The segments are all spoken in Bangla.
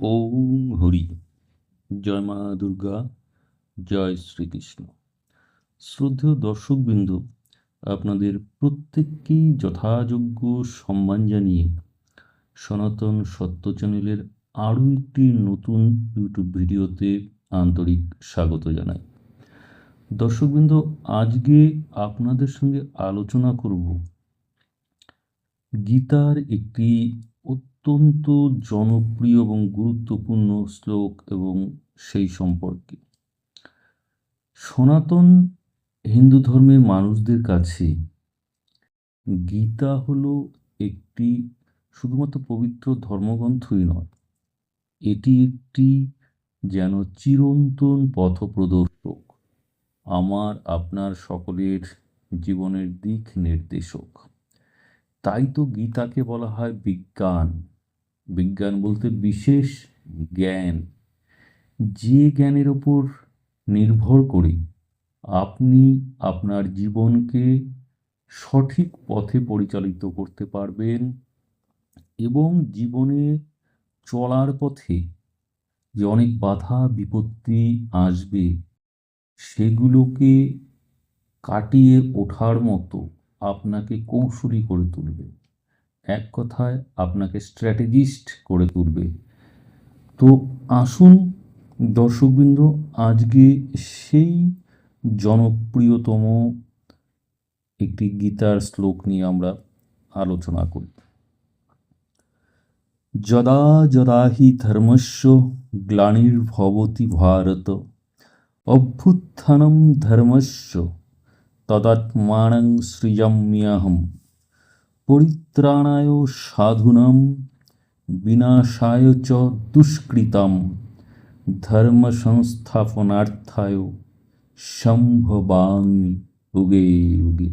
ওম হরি। জয় মা দুর্গা, জয় শ্রীকৃষ্ণ। শ্রদ্ধেয় দর্শকবৃন্দ, আপনাদের প্রত্যেককেই যথাযোগ্য সম্মান জানিয়ে সনাতন সত্য চ্যানেলের আরও একটি নতুন ইউটিউব ভিডিওতে আন্তরিক স্বাগত জানাই। দর্শকবৃন্দ, আজকে আপনাদের সঙ্গে আলোচনা করব গীতার একটি অত্যন্ত জনপ্রিয় এবং গুরুত্বপূর্ণ শ্লোক এবং সেই সম্পর্কে। সনাতন হিন্দু ধর্মের মানুষদের কাছে গীতা হলো একটি শুধুমাত্র পবিত্র ধর্মগ্রন্থই নয়, এটি একটি যেন চিরন্তন পথপ্রদর্শক, আমার, আপনার সকলের জীবনের দিক নির্দেশক। তাই তো গীতাকে বলা হয় বিজ্ঞান। বিজ্ঞান বলতে বিশেষ জ্ঞান। যে জ্ঞানের ওপর নির্ভর করে আপনি আপনার জীবনকে সঠিক পথে পরিচালিত করতে পারবেন এবং জীবনে চলার পথে যে অনেক বাধা, বিপত্তি আসবে, সেগুলোকে কাটিয়ে ওঠার মতো আপনাকে কৌশলী করে তুলবে। এক কথায় আপনাকে স্ট্র্যাটেজিস্ট করে তুলবে। তো আসুন দর্শকবৃন্দ, আজকে সেই জনপ্রিয়তম একটি গীতার শ্লোক নিয়ে আমরা আলোচনা করি। যদা যদা হি ধর্মস্য গ্লানির্ভবতি ভারত, অভ্যুত্থানম ধর্মস্য তদাত্মানং সৃজাম্যহম। পরিত্রাণায় সাধুনাম, বিনাশায় চ দুষ্কৃতাম ধর্ম সংস্থাপনার্থায় সম্ভবামি উগে উগে।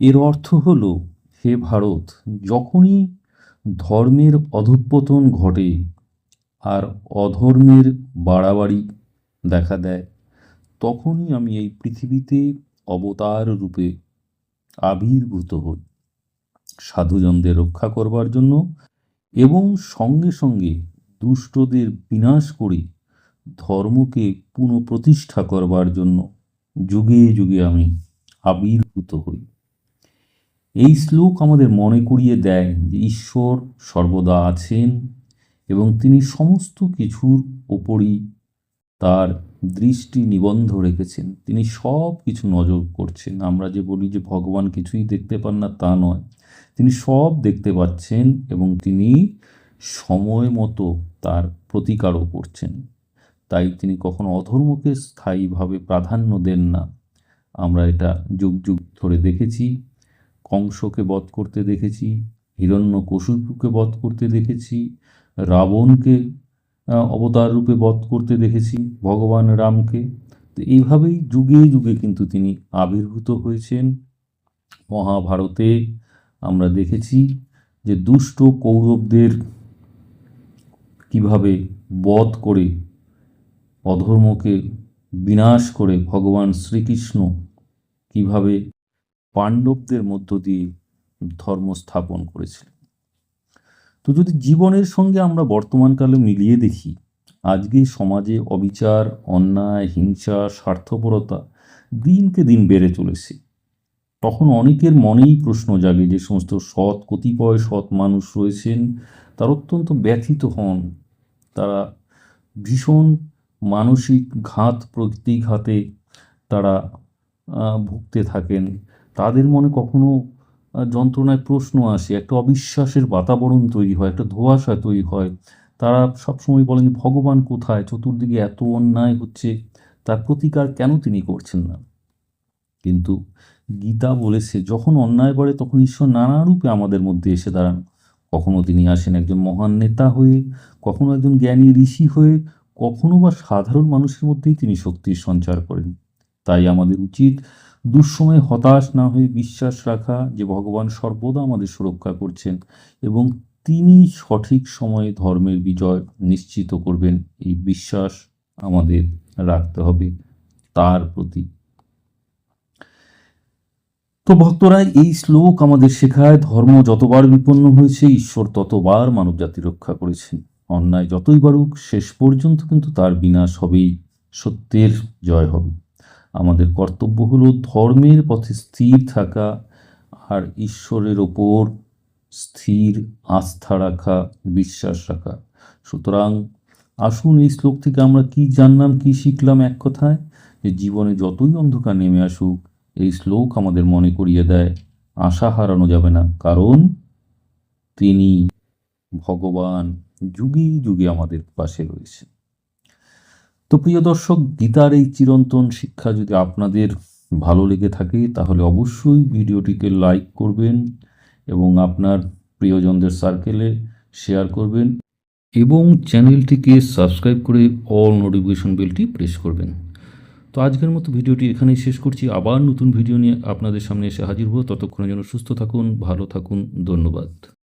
এর অর্থ হল, হে ভারত, যখনই ধর্মের অধঃপতন ঘটে, আর অধর্মের বাড়াবাড়ি দেখা দেয়, তখনই আমি এই পৃথিবীতে অবতার রূপে আবির্ভূত হই। সাধুজনদের রক্ষা করবার জন্য এবং সঙ্গে সঙ্গে দুষ্টদের বিনাশ করে ধর্মকে পুনঃপ্রতিষ্ঠা করবার জন্য যুগে যুগে আমি আবির্ভূত হই। এই শ্লোক আমাদের মনে করিয়ে দেয় যে ঈশ্বর সর্বদা আছেন এবং তিনি সমস্ত কিছুর ওপরই তার দৃষ্টি নিবন্ধ রেখেছেন। তিনি সব কিছু নজর করছেন। আমরা যে বলি যে ভগবান কিছুই দেখতে পান না, তা নয়। তিনি সব দেখতে পাচ্ছেন এবং তিনি সময় মতো তার প্রতিকারও করছেন। তাই তিনি কখনো অধর্মকে স্থায়ীভাবে প্রাধান্য দেন না। আমরা এটা যুগ যুগ ধরে দেখেছি। কংসকে বধ করতে দেখেছি হিরণ্য কশুপুকে বধ করতে দেখেছি, রাবণকে অবতার রূপে বধ করতে দেখেছি ভগবান রামকে। তো এইভাবেই যুগে যুগে কিন্তু তিনি আবির্ভূত হয়েছেন। মহাভারতে আমরা দেখেছি যে দুষ্ট কৌরবদের কীভাবে বধ করে, অধর্মকে বিনাশ করে ভগবান শ্রীকৃষ্ণ কীভাবে পাণ্ডবদের মধ্য দিয়ে ধর্ম স্থাপন করেছিলেন। তো যদি জীবনের সঙ্গে আমরা বর্তমানকালে মিলিয়ে দেখি, আজকে সমাজে অবিচার, অন্যায়, হিংসা, স্বার্থপরতা দিনকে দিন বেড়ে চলেছে। তখন অনেকের মনেই প্রশ্ন জাগে যে সমস্ত সৎ কতিপয় সৎ মানুষ রয়েছেন, তার অত্যন্ত ব্যথিত হন। তারা ভীষণ মানসিক ঘাত প্রতিঘাতে তারা ভুগতে থাকেন। তাদের মনে কখনো যন্ত্রণায় প্রশ্ন আসে, একটা অবিশ্বাসের বাতাবরণ তৈরি হয়, একটা ধোঁয়াশা তৈরি হয়। তারা সবসময় বলেন, ভগবান কোথায়? চতুর্দিকে এত অন্যায় হচ্ছে, তার প্রতিকার কেন তিনি করছেন না? কিন্তু গীতা বলেছে, যখন অন্যায় করে তখন ঈশ্বর নানা রূপে আমাদের মধ্যে এসে দাঁড়ান। কখনো তিনি আসেন একজন মহান নেতা হয়ে, কখনো একজন জ্ঞানী ঋষি হয়ে, কখনো বা সাধারণ মানুষের মধ্যেই তিনি শক্তির সঞ্চার করেন। তাই আমাদের উচিত দুঃসময়ে হতাশ না হয়ে বিশ্বাস রাখা যে ভগবান সর্বদা আমাদের সুরক্ষা করছেন এবং তিনি সঠিক সময়ে ধর্মের বিজয় নিশ্চিত করবেন। এই বিশ্বাস আমাদের রাখতে হবে তার প্রতি। তো ভক্তরা, এই শ্লোক আমাদের শেখায়, ধর্ম যতবার বিপন্ন হয়েছে, ঈশ্বর ততবার মানব জাতি রক্ষা করেছেন। অন্যায় যতই বাড়ুক, শেষ পর্যন্ত কিন্তু তার বিনাশ হবেই, সত্যের জয় হবে। আমাদের কর্তব্য হলো ধর্মের পথে স্থির থাকা আর ঈশ্বরের ওপর স্থির আস্থা রাখা, বিশ্বাস রাখা। সুতরাং আসুন এই শ্লোক থেকে আমরা কি জানলাম, কি শিখলাম এক কথায়, যে জীবনে যতই অন্ধকার নেমে আসুক, এই শ্লোক আমাদের মনে করিয়ে দেয়, আশা হারানো যাবে না। কারণ তিনি ভগবান যুগে যুগে আমাদের পাশে রয়েছে তো প্রিয় দর্শক, গীতার এই চিরন্তন শিক্ষা যদি আপনাদের ভালো লেগে থাকে, তাহলে অবশ্যই ভিডিওটিকে লাইক করবেন এবং আপনার প্রিয়জনদের সার্কেলে শেয়ার করবেন এবং চ্যানেলটিকে সাবস্ক্রাইব করে অল নোটিফিকেশন বেলটি প্রেস করবেন। তো আজকের মতো ভিডিওটি এখানেই শেষ করছি। আবার নতুন ভিডিও নিয়ে আপনাদের সামনে এসে হাজির হব। ততক্ষণের জন্য সুস্থ থাকুন, ভালো থাকুন, ধন্যবাদ।